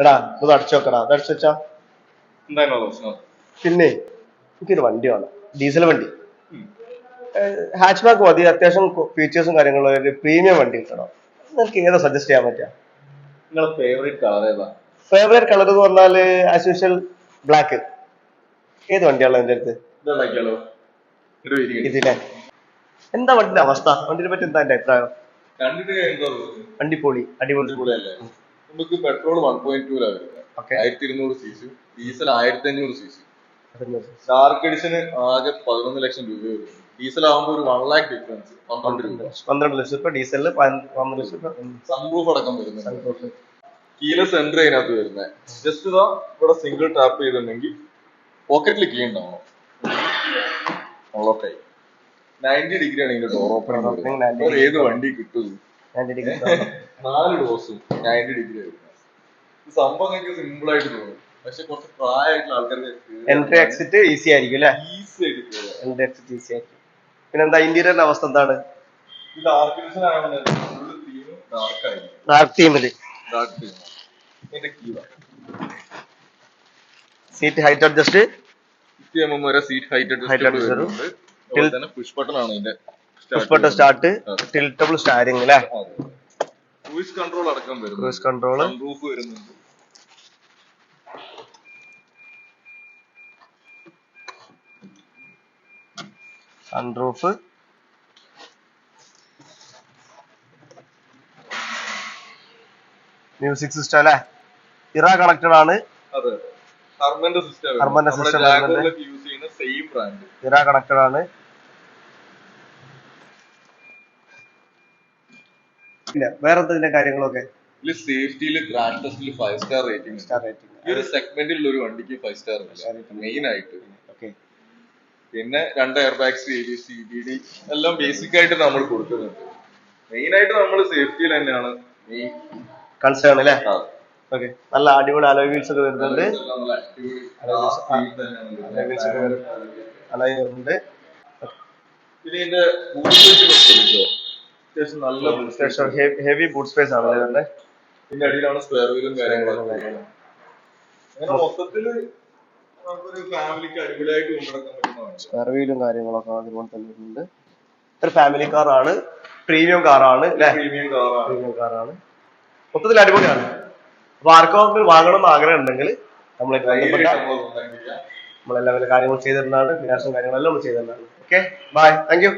എടാ ഇത് അടിച്ചു വെക്കടാ. അത് അടിച്ചു വെച്ചാ? പിന്നെ എനിക്കൊരു വണ്ടി വേണം. ഡീസൽ വണ്ടി. ഹാച്ച് ബാക്ക് മതി. അത്യാവശ്യം ഫീച്ചേഴ്സും കാര്യങ്ങളും ഒരു പ്രീമിയം വണ്ടി കിട്ടണം. നിങ്ങൾക്ക് ഏതാ സജസ്റ്റ് ചെയ്യാൻ പറ്റുക? നിങ്ങളുടെ ഫേവറേറ്റ് കളർ ഏതാ? ഫേവറേറ്റ് കളർ എന്ന് പറഞ്ഞാൽ ആസ് യൂഷ്വൽ ബ്ലാക്ക് ഏത് വണ്ടിയാണോ എന്റെ അടുത്ത്? ഇതുണ്ടാക്കിയാലോ ഒരു വരി കിട്ടി. ഇതിലെ. എന്താ വണ്ടിന്റെ അവസ്ഥ? വണ്ടിനെ പറ്റി എന്താ എന്റെ അഭിപ്രായം? വണ്ടി പൊളി. അടിപൊളി. നമുക്ക് പെട്രോൾ വൺ പോയിന്റ് ടു വരുന്നത് ആയിരത്തി ഇരുന്നൂറ് സി സി ഡീസൽ ആയിരത്തി അഞ്ഞൂറ് സി സി ഡാർക്ക് എഡിഷന് ആകെ പതിനൊന്ന് ലക്ഷം രൂപ വരും ഡീസൽ ആകുമ്പോൾ ഒരു വൺ ലാക്ക് ഡിഫറൻസ് പന്ത്രണ്ട് രൂപ. പന്ത്രണ്ട് ലക്ഷം. പന്ത്രണ്ട് ലക്ഷം രൂപ സൺറൂഫ് അടക്കം വരുന്നത് കീല സെന്റർ അതിനകത്ത് വരുന്നത് ജസ്റ്റ് ഇതാ ഇവിടെ സിംഗിൾ ടാപ്പ് ചെയ്തിട്ടുണ്ടെങ്കിൽ പോക്കറ്റിൽ കീ ഉണ്ടാവണം. ഓക്കെ നയന്റി ഡിഗ്രി ആണ് ഇതിന്റെ ഡോർ ഓപ്പൺ Opening 90 വേറെ ഏത് വണ്ടി കിട്ടും? നാല് ഡോസും നയന്റി ഡിഗ്രി ആയിരുന്നു ഇത് സംഭവം എനിക്ക് സിമ്പിൾ ആയിട്ട് തോന്നും പക്ഷെ കുറച്ച് പ്രായമായിട്ടുള്ള ആൾക്കാർക്ക് എൻട്രി എക്സിറ്റ് ഈസി ആയിരിക്കും അല്ലേ? ഈസി ആയിട്ട് എൻട്രി എക്സിറ്റ് ഈസി ആയിരിക്കും. പിന്നെ എന്താ ഇന്റീരിയറിന്റെ അവസ്ഥ എന്താണ്? ഇത് ഡാർക്ക് ആയതുകൊണ്ട് ഡാർക്ക് ആയിരിക്കും. ഡാർക്ക് തീമിൽ ഡാർക്ക് തീം ഇതിന്റെ key seat height adjust fifty M M വരെ seat height adjust push button ആണ് ഇതിന്റെ ബട്ടൺ സ്റ്റാർട്ട് ടിൽറ്റബിൾ സ്റ്റാരിങ് അല്ലെ? ക്രൂയിസ് കൺട്രോൾ അടക്കം വരുന്നു ക്രൂസ് കൺട്രോൾ റൂഫ് വരുന്നുണ്ട്. സൺറൂഫ്. മ്യൂസിക് സിസ്റ്റം അല്ലേ? ഇറ കണക്റ്റഡ് ആണ്. ഹർമന്റെ സിസ്റ്റം Harman ന്റെ system വരുന്നുണ്ട്. യൂസ് ചെയ്യുന്ന സെയിം ബ്രാൻഡ് ഇറ കണക്റ്റഡ് ആണ്. ഇല്ല വേറെ എന്തെങ്കിലും കാര്യങ്ങളൊക്കെ ഇതിൽ സേഫ്റ്റിയിൽ ക്രാഷ് ടെസ്റ്റിൽ five star rating star rating ഈ ഒരു സെഗ്മെന്റിലുള്ള ഒരു വണ്ടിക്ക് ഫൈവ് സ്റ്റാർ മെയിൻ ആയിട്ട്. ഓക്കെ പിന്നെ രണ്ട് air bags A B C B D എല്ലാം ബേസിക് ആയിട്ട് നമ്മൾ കൊടുക്കുന്നുണ്ട്. മെയിൻ ആയിട്ട് നമ്മൾ സേഫ്റ്റിയിൽ തന്നെയാണ്. മെയിൻ കൺസേൺ അല്ലേ? ഓക്കെ നല്ല അടിപൊളി അലോയ് വീൽസ് ഒക്കെ വരുന്നുണ്ട്. Wheels ഒക്കെ വരും. അലോയ് വരുന്നുണ്ട്. പിന്നെ ഇതിന്റെ അത്യാവശ്യം നല്ല അത്യാവശ്യം ഹെവി ബൂട്ട് സ്പേസ് ആണ് ഇതിന്റെ അടിയിലാണ് സ്ക്വയർ വീലും കാര്യങ്ങളൊക്കെ അങ്ങനെ മൊത്തത്തിൽ സ്ക്വയർ വീലും കാര്യങ്ങളൊക്കെ അതുപോലെ തന്നെ ഉണ്ട്. ഒരു ഫാമിലി കാറാണ് പ്രീമിയം കാറാണ് പ്രീമിയം കാറാണ് പ്രീമിയം കാറാണ് മൊത്തത്തിൽ അടിപൊളിയാണ്. അപ്പൊ ആർക്കെങ്കിലും വാങ്ങണം എന്ന് ആഗ്രഹം ഉണ്ടെങ്കിൽ നമ്മളെ contact ചെയ്യാം. നമ്മളെല്ലാ കാര്യങ്ങളും ചെയ്തിരുന്നതാണ് ഫിനാൻസും കാര്യങ്ങളെല്ലാം നമ്മൾ ചെയ്തിരുന്നതാണ് ഓക്കെ ബൈ താങ്ക് യു